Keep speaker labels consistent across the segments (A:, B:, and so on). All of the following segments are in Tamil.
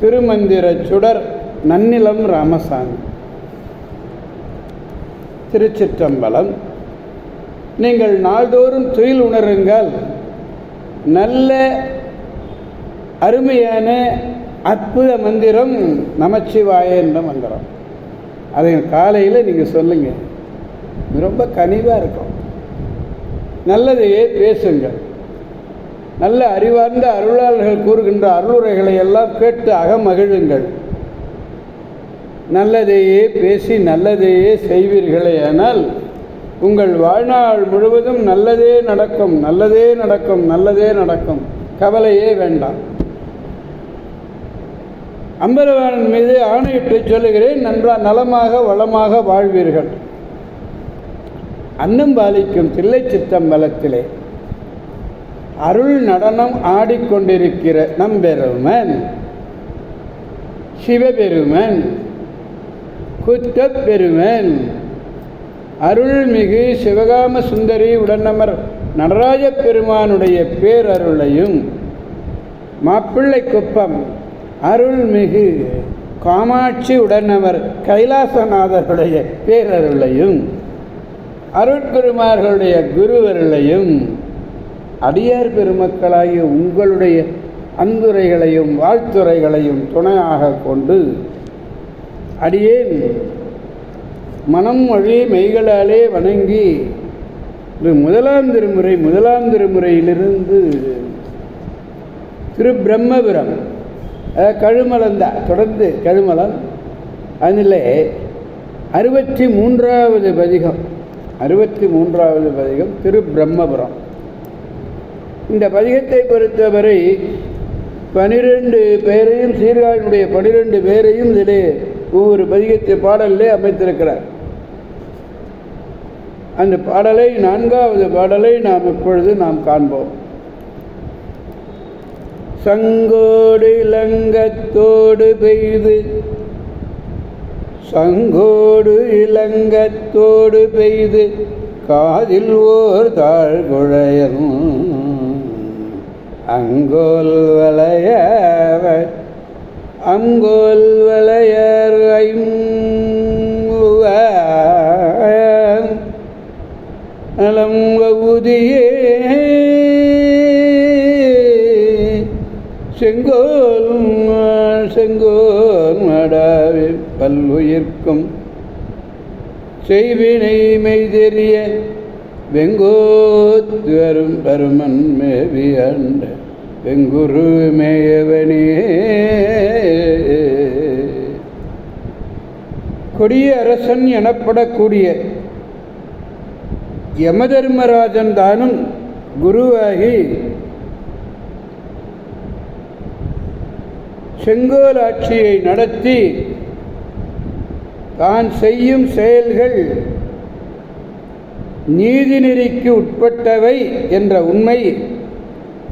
A: திருமந்திர சுடர் நன்னிலம் ராமசாமி. திருச்சிற்றம்பலம் நீங்கள் நாள்தோறும் துயில் உணருங்கள். நல்ல அருமையான அற்புத மந்திரம் நமச்சிவாய என்ற மந்திரம். அதை காலையில் நீங்கள் சொல்லுங்கள் ரொம்ப கனிவாக இருக்கும். நல்லதையே பேசுங்கள். நல்ல அறிவார்ந்த அருளாளர்கள் கூறுகின்ற அருளுரைகளை எல்லாம் கேட்டு அகமகிழுங்கள். நல்லதையே பேசி நல்லதையே செய்வீர்களே ஆனால் உங்கள் வாழ்நாள் முழுவதும் நல்லதே நடக்கும் நல்லதே நடக்கும் நல்லதே நடக்கும். கவலையே வேண்டாம். அம்பரவாணன் மீது ஆணையிட்டு சொல்லுகிறேன் நன்றா நலமாக வளமாக வாழ்வீர்கள். அன்னம் பாலிக்கும் தில்லை சித்தம்பலத்திலே. அருள் நடனம் ஆடிக்கொண்டிருக்கிற நம்பெருமன் சிவபெருமன் குத்தப்பெருமன் அருள்மிகு சிவகாம சுந்தரி உடனமர் நடராஜ பெருமானுடைய பேரருளையும் மாப்பிள்ளை குப்பம் அருள்மிகு காமாட்சி உடனவர் கைலாசநாதருடைய பேரருளையும் அருட்பெருமார்களுடைய குருவருளையும் அடியார் பெருமக்களாகிய உங்களுடைய அன்புரைகளையும் வாழ்த்துரைகளையும் துணையாக கொண்டு அடியேன் மனம் வழி மெய்களாலே வணங்கி இது முதலாம் திருமுறை முதலாம் திருமுறையிலிருந்து திரு பிரம்மபுரம் கழுமலம் தான் தொடர்ந்து கழுமலம் அதில் அறுபத்தி மூன்றாவது பதிகம் அறுபத்தி மூன்றாவது பதிகம் திரு பிரம்மபுரம் இந்த பதிகத்தை பொறுத்தவரை பனிரெண்டு பேரையும் சீர்காழினுடைய பனிரெண்டு பேரையும் இதிலே ஒவ்வொரு பதிகத்தை பாடலிலே அமைத்திருக்கிறார். அந்த பாடலை நான்காவது பாடலை நாம் இப்பொழுது நாம் காண்போம். சங்கோடு இளங்கத்தோடு பெய்து சங்கோடு இளங்கத்தோடு பெய்து காதில் ஓர் தாழ்குழையன் அங்கோல் வளையவர் அங்கோல் வளையர் நலம் வகுதியே செங்கோல் செங்கோல் மடாவே பல்லுயிர்க்கும் செய்வினை மெய்தெறிய வெங்கோத் அரும் பருமன் மேவி அண்ட வெங்குரு மேயவனே. கொடிய அரசன் எனப்படக்கூடிய யமதர்மராஜன் தானும் குருவாகி செங்கோல் ஆட்சியை நடத்தி தான் செய்யும் செயல்கள் நீதிநெறிக்கு உட்பட்டவை என்ற உண்மை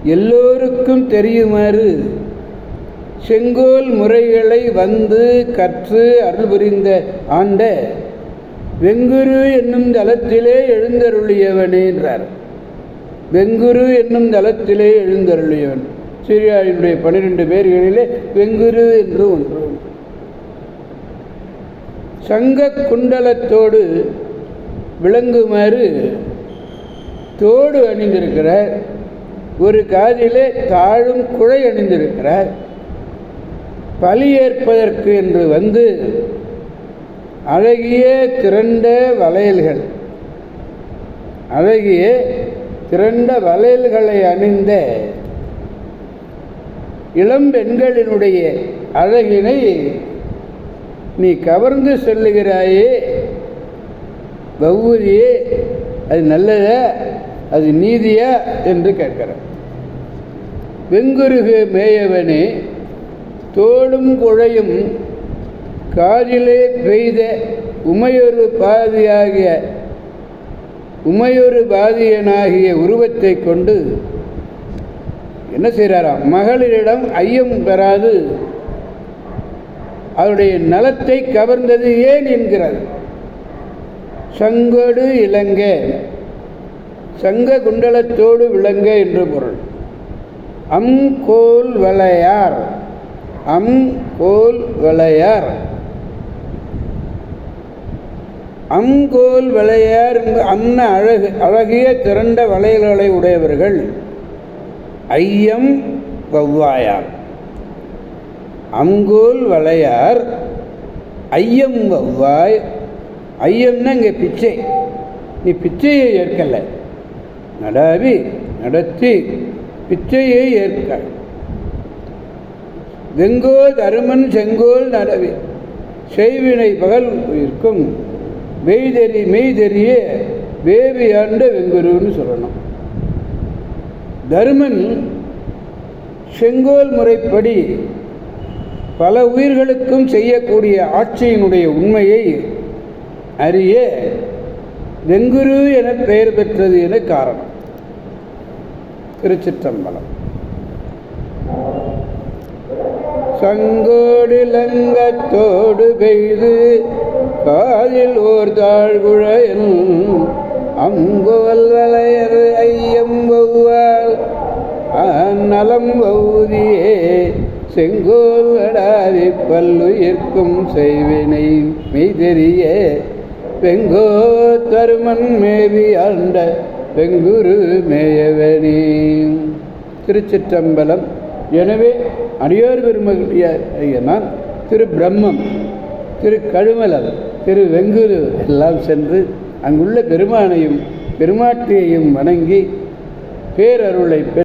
A: எல்லோருக்கும் தெரியுமாறு செங்கோல் முறைகளை வந்து கற்று அருள் புரிந்த ஆண்ட வெங்குரு என்னும் தலத்திலே எழுந்தருளியவனே என்றார் வெங்குரு என்னும் தளத்திலே எழுந்தருளியவன். சீரியாவினுடைய பன்னிரெண்டு பேர்களிலே வெங்குரு என்று ஒன்று. சங்க குண்டலத்தோடு விளங்குமாறு தோடு அணிந்திருக்கிறார் ஒரு காதிலே தாழும் குழை அணிந்திருக்கிறார் பலி ஏற்பதற்கு என்று வந்து அழகிய திரண்ட வளையல்கள் அழகிய திரண்ட வளையல்களை அணிந்த இளம்பெண்களினுடைய அழகினை நீ கவர்ந்து செல்லுகிறாயே வவ்வூதியே அது நல்லதா அது நீதியா என்று கேட்கிறார். வெங்குருகு மேயவனே தோளும் குழையும் காதிலே பெய்த உமையொரு பாதியாகிய உமையொரு பாதியனாகிய உருவத்தை கொண்டு என்ன செய்கிறாராம்? மகளிரிடம் ஐயம் பெறாது. அவருடைய நலத்தை கவர்ந்தது ஏன் என்கிறார்? சங்கொடு இளங்க சங்க குண்டலத்தோடு விளங்க என்று பொருள். அம் கோல் வளையார். அம் கோல் வளையார். அங்கோல் வளையார் அன்ன அழகு அழகிய திரண்ட வளையல்களை உடையவர்கள். ஐயம் வவ்வாயார் அங்கோல் வளையார் ஐயம் வவ்வாய் ஐயம்னா இங்கே பிச்சை. நீ பிச்சையை ஏற்கலை. நடாவி நடத்தி பிச்சையை ஏற்க வெங்கோல் தருமன் செங்கோல் நடவி. செய்வினை பகல் இருக்கும் மெய்தெறி மெய்தெறிய வேவி ஆண்ட வெங்குருன்னு சொல்லணும். தருமன் செங்கோல் முறைப்படி பல உயிர்களுக்கும் செய்யக்கூடிய ஆட்சியினுடைய உண்மையை அரிய வெங்குரு என பெயர் பெற்றது என காரணம். திருச்சிற்றம்பலம். சங்கோடு லங்கத்தோடு பெய்து காதில் ஓர் தாழ்குழையன் அங்கோல் வளையர் ஐயம் வௌவால். நலம் வௌதியே செங்கோல் வடாதி பல்லுயிர்க்கும் செய்வினை மெய்தெரிய வெங்கோ தருமன் மேவி ஆண்ட பெங்குரு மேயவனி. திருச்சிற்றம்பலம். எனவே அடியோர் பெருமகிய திரு பிரம்மம் திரு கழுமலம் திரு வெங்குரு எல்லாம் சென்று அங்குள்ள பெருமானையும் பெருமாட்டியையும் வணங்கி பேரருளை பெ